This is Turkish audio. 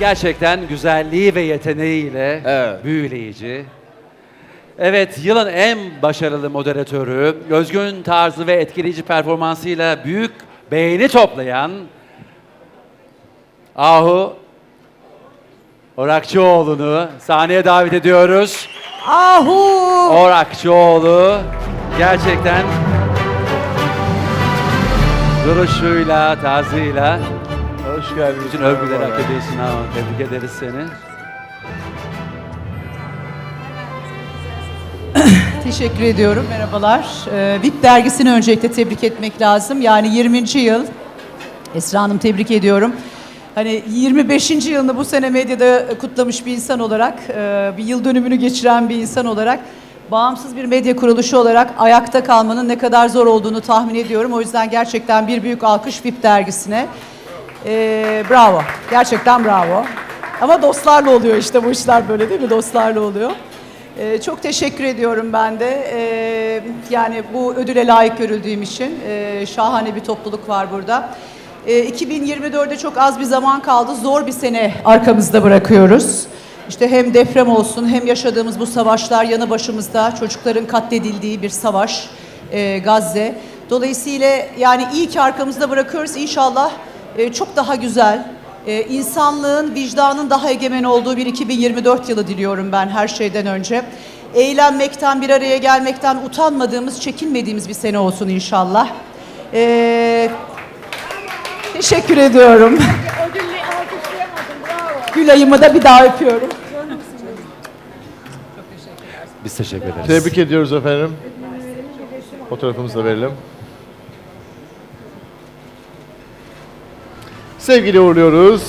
Gerçekten güzelliği ve yeteneğiyle Evet. büyüleyici. Evet, yılın en başarılı moderatörü, özgün tarzı ve etkileyici performansıyla büyük beğeni toplayan Ahu Orakçıoğlu'nu sahneye davet ediyoruz. Ahu! Orakçıoğlu gerçekten duruşuyla, tarzıyla Hoş geldiniz. bütün övgüleri hak ediyorsun ama tebrik ederiz seni. Teşekkür ediyorum. Merhabalar. Ee, VIP dergisini öncelikle tebrik etmek lazım. Yani 20. yıl. Esra Hanım tebrik ediyorum. Hani 25. yılını bu sene medyada kutlamış bir insan olarak, e, bir yıl dönümünü geçiren bir insan olarak, bağımsız bir medya kuruluşu olarak ayakta kalmanın ne kadar zor olduğunu tahmin ediyorum. O yüzden gerçekten bir büyük alkış VIP dergisine. Ee, bravo. Gerçekten bravo. Ama dostlarla oluyor işte bu işler böyle değil mi? Dostlarla oluyor. Ee, çok teşekkür ediyorum ben de. Ee, yani bu ödüle layık görüldüğüm için Ee, şahane bir topluluk var burada. Ee, 2024'e çok az bir zaman kaldı. Zor bir sene arkamızda bırakıyoruz. İşte hem deprem olsun hem yaşadığımız bu savaşlar yanı başımızda çocukların katledildiği bir savaş e, Gazze. Dolayısıyla yani iyi ki arkamızda bırakıyoruz. İnşallah e, çok daha güzel, e, insanlığın, vicdanın daha egemen olduğu bir 2024 yılı diliyorum ben her şeyden önce. Eğlenmekten, bir araya gelmekten utanmadığımız, çekinmediğimiz bir sene olsun inşallah. E, teşekkür ediyorum. Gülay'ımı da bir daha öpüyorum. Biz teşekkür ederiz. Tebrik ediyoruz efendim. Fotoğrafımızı da verelim. Sevgili uğurluyoruz.